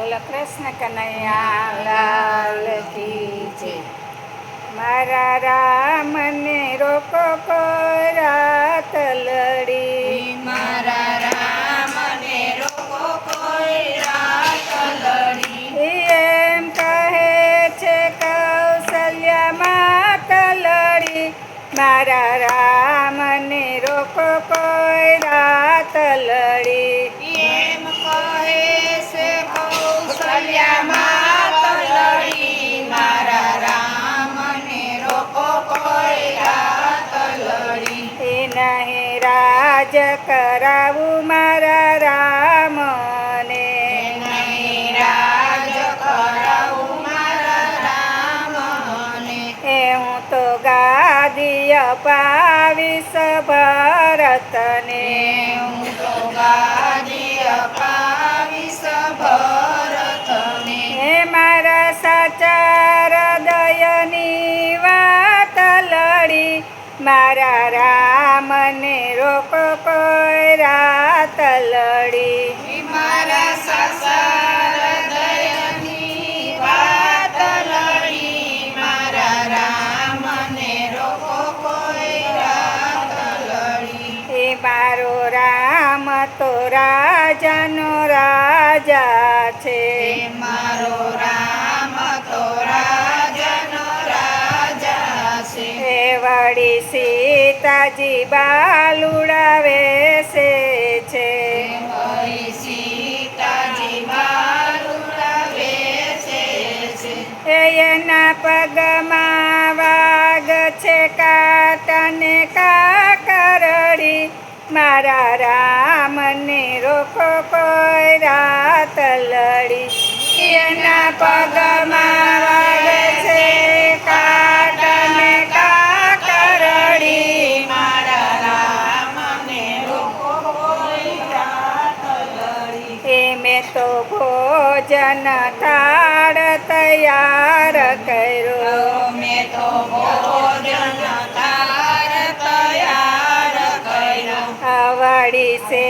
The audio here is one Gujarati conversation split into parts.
બોલો કૃષ્ણ કનૈયા લાલ કી જય મારા રામને રોકો કોઈ રાત રાજ કરાવું મારા રામને. એ હું તો ગાદી અપાવીશ ભરતને. હું મારા સાચા હૃદયની વાત લડી. મારા રામને રોકો કોઈ રાત લડી. મારા સાસા હૃદયની વાત લડી. મારા રામને રોકો એ મારો રામ તો રાજાનો રાજા છે. મારો વળી સીતાજી બાલુડા બેસે છે એના પગમાં વાગ છે કાટને કાકરડી. મારા રામને રોકો કોઈ રાત લડી. એના પગમાં વાગ ભોજન થાળ તૈયાર કર્યો. મેં તો ભોજન તાર તૈયાર કર્યો. આવડી સે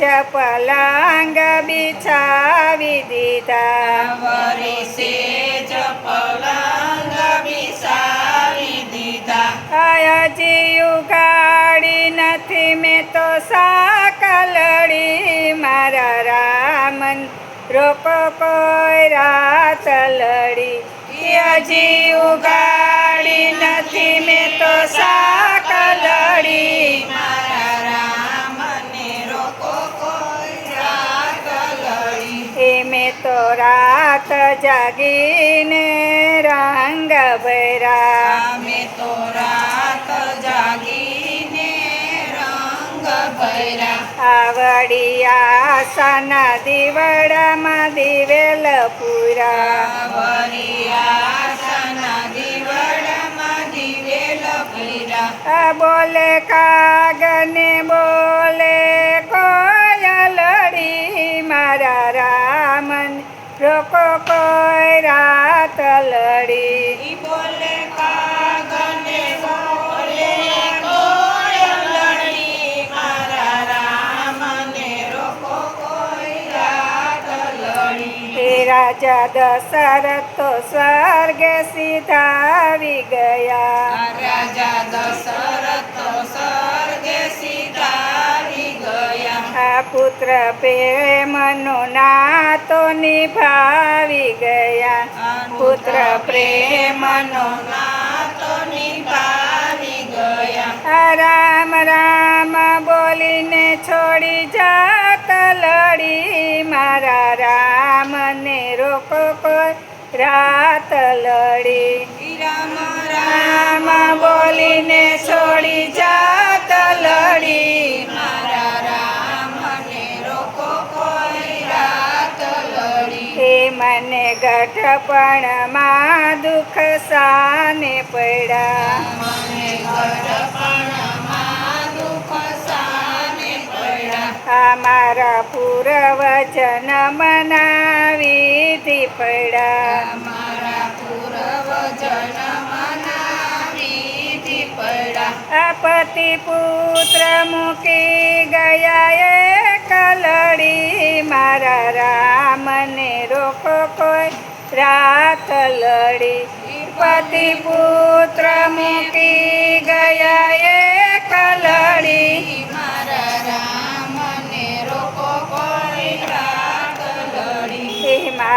જ પલાંગ બિછાવી દીધા. વરી સેજ પલંગ બિસાવી દીધા. હજી ઉગાડી નથી મેં તો સાકલડી રોકો તલડી હજી ઉગાડી નથી, મેં તો સાકલડી મેં તો રાત જાગીને રંગ ભૈરા અમે તો રાત જાગીને રંગ ભર્યા આવડી આશાના દીવડામાં દિવેલ પૂરા બોલે કાગને બોલે કોયલડી મારા રામન રોકો કોઈ રાત લડી. રાજા દશરથ તો સ્વર્ગે સીધા આવી ગયા રાજા દશરથ તો સ્વર્ગે સીધાવી ગયા આ પુત્ર પ્રેમનો નાતો નિભાવી ગયા. પુત્ર પ્રેમનો નાતો નિભાવી ગયા. રામ રાત લડી રામ રામ બોલીને છોડી જાત લડી મારા રામને રોકો કોઈ રાત લડી એ મને ગઠપણમાં દુઃખ સાને પડ્યા. મને ગઢપણમાં દુઃખ સાને પડ્યા મનાવી પડ્યા. પડ્યા આ પતિ પુત્ર મૂકી ગયા એક લડી મારા રામને રોકો કોઈ રાત લડી. પતિ પુત્ર મૂકી ગયા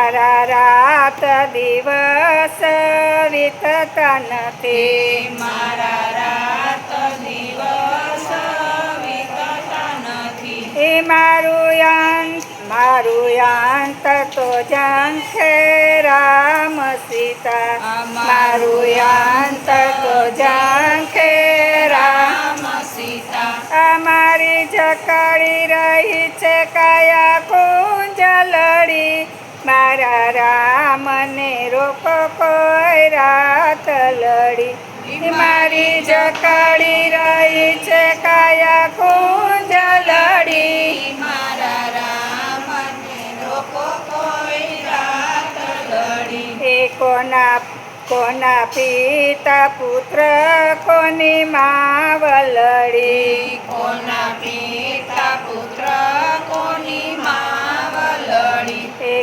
મારા રાત દિવસ વિતતા નથી મારા રાત દિવસ વિતતા નથી એ મારું અંત મારું અંત તો જાણશે રામ સીતા. મારું અંત તો જાણશે રામ સીતા. અમારી જકડી રહી છે કયા કુંજ લડી. મારા રામને રોકો કોઈ રાત લડી. મારી જકાળી રહી છે કાયા કુંજ લડી. મારા રામને રોકો કોઈ રાત લડી. કોના કોના પિતા પુત્ર કોની માવલડી કોના પિતા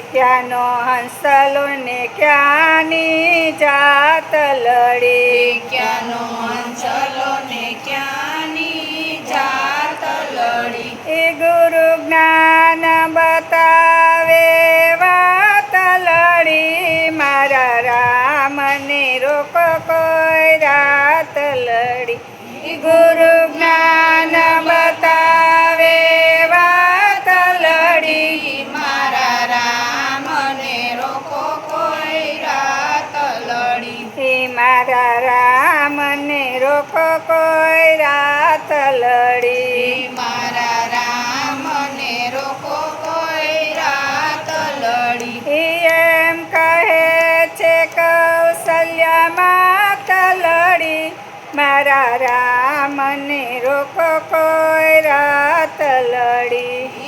ક્યાંનો હંસલો ને ક્યાંની જાત લડી? ક્યાંનો હંસલો ને લડી. મારા રામને રોકો કોઈ રાત લડી. એમ કહે છે કૌશલ્યા માત લડી. મારા રામને રોકો કોઈ રાત લડી.